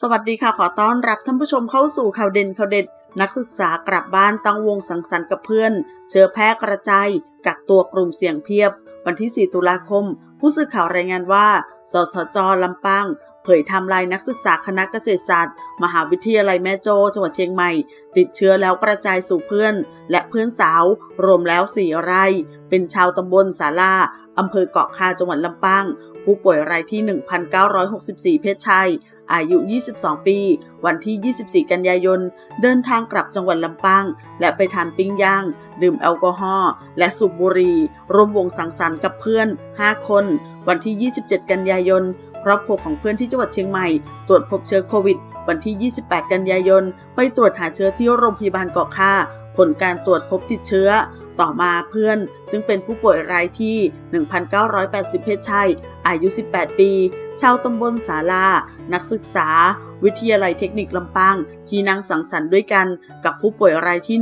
สวัสดีค่ะขอต้อนรับท่านผู้ชมเข้าสู่ข่าวเด่นข่าวเด็ด นักศึกษากลับบ้านตั้งวงสังสรรค์กับเพื่อน เชื้อแพร่กระจายกักตัวกลุ่มเสี่ยงเพียบ วันที่ 4 ตุลาคม ผู้สื่อข่าวรายงานว่า สสจลำปางเผยไทำลายนักศึกษาคณะเกษตรศาสตร์ มหาวิทยาลัยแม่โจ้จังหวัดเชียงใหม่ ติดเชื้อแล้วกระจายสู่เพื่อน และเพื่อนสาว รวมแล้ว4รายเป็นชาวตำบลสาลาอำเภอเกาะคาจังหวัดลำปางผู้ป่วยรายที่ 1,964 เพศชาย อายุ 22 ปี วันที่ 24 กันยายน เดินทางกลับจังหวัดลำปาง และไปทานปิ้งย่าง ดื่มแอลกอฮอล์และสูบบุหรี่ร่วมวงสังสรรค์กับเพื่อน 5 คน วันที่ 27 กันยายนครอบครัวของเพื่อนที่จังหวัดเชียงใหม่ ตรวจพบเชื้อโควิด วันที่ 28 กันยายน ไปตรวจหาเชื้อที่โรงพยาบาลเกาะค่า ผลการตรวจพบติดเชื้อ ต่อมาเพื่อนซึ่งเป็นผู้ป่วยรายที่ 1,980 เพศชาย อายุ 18 ปี ชาวตำบลสาลา นักศึกษา วิทยาลัยเทคนิคลำปาง ที่นั่งสังสรรค์ด้วยกันกับผู้ป่วยรายที่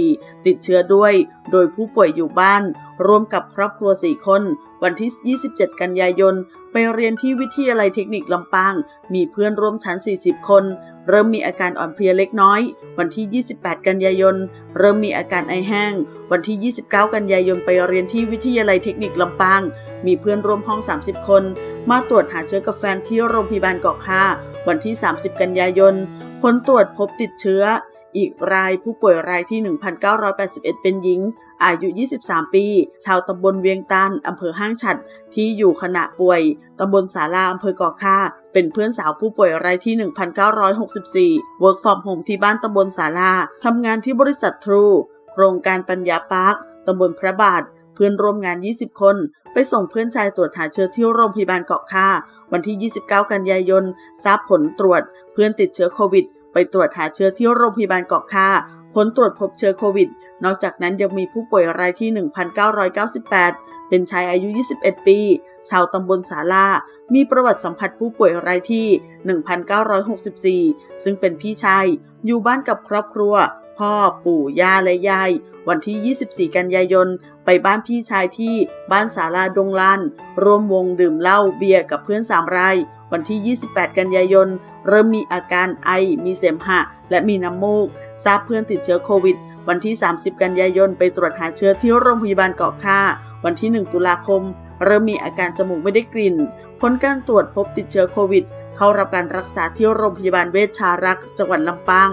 1,964 ติดเชื้อด้วย โดยผู้ป่วยอยู่บ้าน ร่วมกับครอบครัว 4 คน วันที่ 27 กันยายน ไปเรียนที่วิทยาลัยเทคนิคลำปาง มีเพื่อนร่วมชั้น 40 คน เริ่มมีอาการอ่อนเพลียเล็กน้อย วันที่ 28 กันยายน เริ่มมีอาการไอแห้ง วันที่ 29 กันยายนไปเรียนที่วิทยาลัยเทคนิคลำปาง มีเพื่อนร่วมห้อง 30 คนมาตรวจหาเชื้อกับแฟนที่โรงพยาบาลเกาะคาวันที่ 30 กันยายน ผลตรวจพบติดเชื้อ อีกรายผู้ป่วยรายที่ 1,981 เป็นหญิง อายุ 23 ปี ชาวตำบลเวียงตันอำเภอห้างฉัด ที่อยู่ขณะป่วยตำบลสาราอำเภอเกาะค่าเป็นเพื่อนสาวผู้ป่วยรายที่ 1,964 Work from home ที่บ้านตำบลสาราทำงานที่บริษัททรู โครงการปัญญาปาร์คตำบลพระบาท เพื่อนร่วมงาน 20 คน ไปส่งเพื่อนชายตรวจหาเชื้อที่โรงพยาบาลเกาะค่า วันที่ 29 กันยายน ทราบผลตรวจ เพื่อนติดเชื้อโควิด ไปตรวจหาเชื้อที่โรงพยาบาลเกาะค่า ผลตรวจพบเชื้อโควิด นอกจากนั้นยังมีผู้ป่วยรายที่ 1,998 เป็นชายอายุ 21 ปี ชาวตำบลสาลามีประวัติสัมผัสผู้ป่วยรายที่ 1,964 ซึ่งเป็นพี่ชาย อยู่บ้านกับครอบครัว พ่อ ปู่ย่าและยาย วันที่ 24 กันยายน ไปบ้านพี่ชายที่บ้านสาลาดงลานร่วมวงดื่มเหล้าเบียร์กับเพื่อนสามราย วันที่ 28 กันยายน เริ่มมีอาการไอ มีเสมหะ และมีน้ำมูก ทราบเพื่อนติดเชื้อโควิด วันที่ 30 กันยายน ไปตรวจหาเชื้อที่โรงพยาบาลเกาะค่า วันที่ 1 ตุลาคม เริ่มมีอาการจมูกไม่ได้กลิ่น ผลการตรวจพบติดเชื้อโควิดเข้ารับการรักษาที่โรงพยาบาลเวชชารักษ์จังหวัดลำปาง